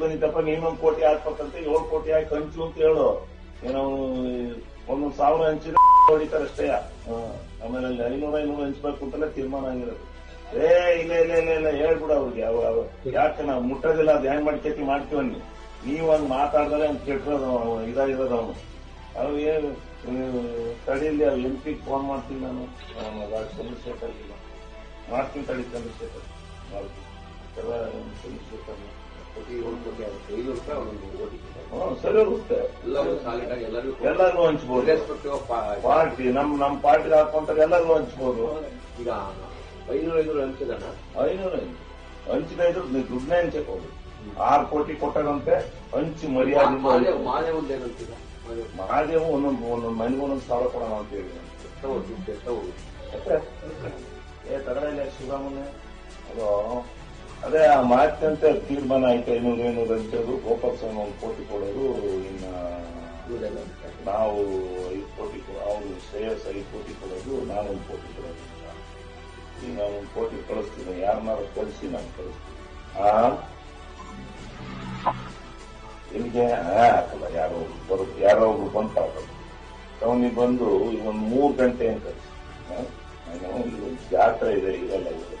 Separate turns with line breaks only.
ಬಂದಿತ್ತಪ್ಪ minimum ಕೋಟಿ ಹಾಕ್ಬೇಕಂತ ಏಳು ಕೋಟಿ ಹಾಕಿ ಹಂಚು ಅಂತ ಹೇಳು. ಏನೋ ಒಂದೊಂದು ಸಾವಿರ ಹಂಚಿನ ಹೊಡಿತಾರೆ ಅಷ್ಟೇ. ಆಮೇಲೆ ಅಲ್ಲಿ ಐನೂರ ಐನೂರು ಹಂಚ್ಬೇಕು ಅಂತಲೇ ತೀರ್ಮಾನ ಆಗಿರೋದು. ಏ, ಇಲ್ಲ ಇಲ್ಲ ಇಲ್ಲ ಇಲ್ಲ, ಹೇಳ್ಬಿಡು ಅವ್ರಿಗೆ. ಅವ ಅವ, ಯಾಕೆ ನಾವು ಮುಟ್ಟೋದಿಲ್ಲ, ಅದು ಹೆಂಗ್ ಮಾಡ್ಕೇತಿ ಮಾಡ್ತೀವನ್ನಿ ನೀವು ಒಂದ್ ಮಾತಾಡಿದ್ರೆ ಅಂತ ಕೆಟ್ಟಿರೋದು ಇದಾಗಿರೋದು ಅವನು. ಏನು ತಡೀಲಿ ಅಲ್ಲಿ ಎಂ ಪಿ ಫೋನ್ ಮಾಡ್ತೀನಿ ನಾನು. ಚಂದ್ರಶೇಖರ್ ಮಾಡ್ತೀನಿ ತಡಿ ಚಂದ್ರಶೇಖರ್ ಮಾಡ್ತೀನಿ. ಚಂದ್ರಶೇಖರ್
ಆಗುತ್ತೆ. ರೂಪಾಯಿ
ಒಂದು ಸರಿ ಹೋಗುತ್ತೆ.
ಎಲ್ಲರೂ ಸಾಲಿಡ್ ಆಗಿ ಎಲ್ಲರಿಗೂ
ಎಲ್ಲರಿಗೂ ಹಂಚ್ಬೋದು.
ರೆಸ್ಪೆಕ್ಟಿವ್ ಆಫ್
ಪಾರ್ಟಿ ನಮ್ ನಮ್ ಪಾರ್ಟಿಗೆ ಹಾಕೊಂತಾರೆ ಎಲ್ಲರಿಗೂ ಹಂಚ್ಬೋದು.
ಈಗ ಐನೂರ ಐನೂರು ಹಂಚದಣ್ಣ?
ಐನೂರು ಹಂಚಿದ ಇದ್ರು ದುಡ್ಡನ್ನೇ ಹಂಚಕ್ ಹೋಗುದು ಆರು ಕೋಟಿ ಕೊಟ್ಟದಂತೆ ಹಂಚಿ ಮರ್ಯಾದೆ
ಮಹಾದೇವ್ ಏನಂತೀರ?
ಒಂದೊಂದು ಒಂದೊಂದು ಮನೆಗೆ ಒಂದೊಂದು ಸಾವಿರ ಕೊಡೋಣ ಅಂತ ಹೇಳಿ.
ಏ ತಗಡ
ಇಲ್ಲ ಏ ಶಿವರಾಮನೆ ಅದು ಅದೇ ಆ ಮಾತಿನಂತೆ ತೀರ್ಮಾನ ಆಯ್ತು ಐನೂರು ಐನೂರು ಅಂತೇಳಿ ಗೋಪಾಲ್ ಸ್ವಾಮಿ ಒಂದು ಕೋಟಿ ಕೊಡೋದು ಇನ್ನ ನಾವು ಐದು ಕೋಟಿ ಅವರು ಶ್ರೇಯಸ್ ಐದು ಕೋಟಿ ಕೊಡೋದು ನಾನು ಒಂದು ಕೋಟಿ ಕೊಡೋದು. ಈಗ ನಾನು ಒಂದು ಕೋಟಿ ಕಳಿಸ್ತೀನಿ. ಯಾರನ್ನಾರು ಕಳಿಸಿ ನಾನು ಕಳಿಸ್ತೀನಿ. ಆ? ನಿಮಗೆ ಹಾಕಲ್ಲ ಯಾರೋ ಒಬ್ರು ಬರೋದು. ಯಾರೋ ಒಬ್ರು ಬಂದು ಹಾಕೋದು ಅವನಿಗೆ ಬಂದು ಈಗ ಒಂದು ಮೂರು ಗಂಟೆ ಅಂತ ಕಳಿಸಿ ಜಾತ್ರೆ ಇದೆ ಇವೆಲ್ಲ ಇದೆ